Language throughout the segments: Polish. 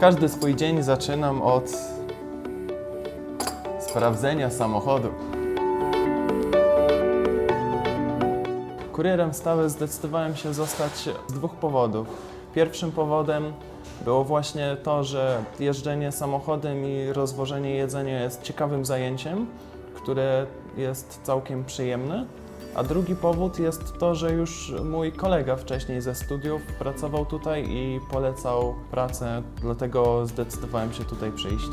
Każdy swój dzień zaczynam od sprawdzenia samochodu. Kurierem stałym zdecydowałem się zostać z dwóch powodów. Pierwszym powodem było właśnie to, że jeżdżenie samochodem i rozwożenie jedzenia jest ciekawym zajęciem, które jest całkiem przyjemne. A drugi powód jest to, że już mój kolega wcześniej ze studiów pracował tutaj i polecał pracę, dlatego zdecydowałem się tutaj przyjść.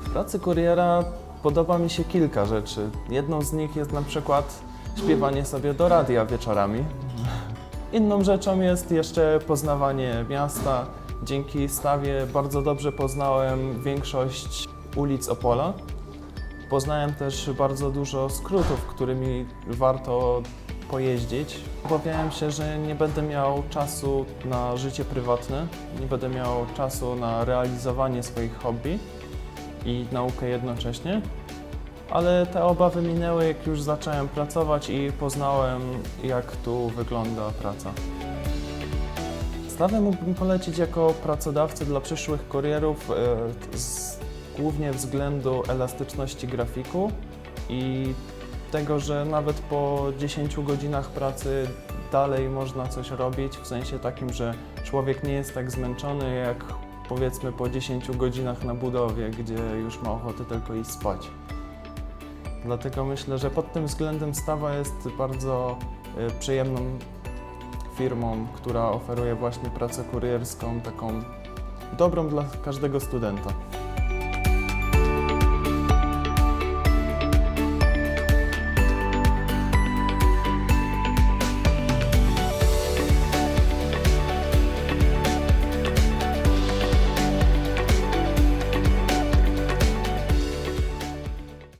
W pracy kuriera podoba mi się kilka rzeczy. Jedną z nich jest na przykład śpiewanie sobie do radia wieczorami. Inną rzeczą jest jeszcze poznawanie miasta. Dzięki stawie bardzo dobrze poznałem większość ulic Opola. Poznałem też bardzo dużo skrótów, którymi warto pojeździć. Obawiałem się, że nie będę miał czasu na życie prywatne, nie będę miał czasu na realizowanie swoich hobby i naukę jednocześnie. Ale te obawy minęły, jak już zacząłem pracować i poznałem, jak tu wygląda praca. Stawę mógłbym polecić jako pracodawcę dla przyszłych kurierów e, z głównie względu elastyczności grafiku i tego, że nawet po 10 godzinach pracy dalej można coś robić, w sensie takim, że człowiek nie jest tak zmęczony jak powiedzmy po 10 godzinach na budowie, gdzie już ma ochotę tylko iść spać. Dlatego myślę, że pod tym względem Stawa jest bardzo y, przyjemną firmą, która oferuje właśnie pracę kurierską, taką dobrą dla każdego studenta.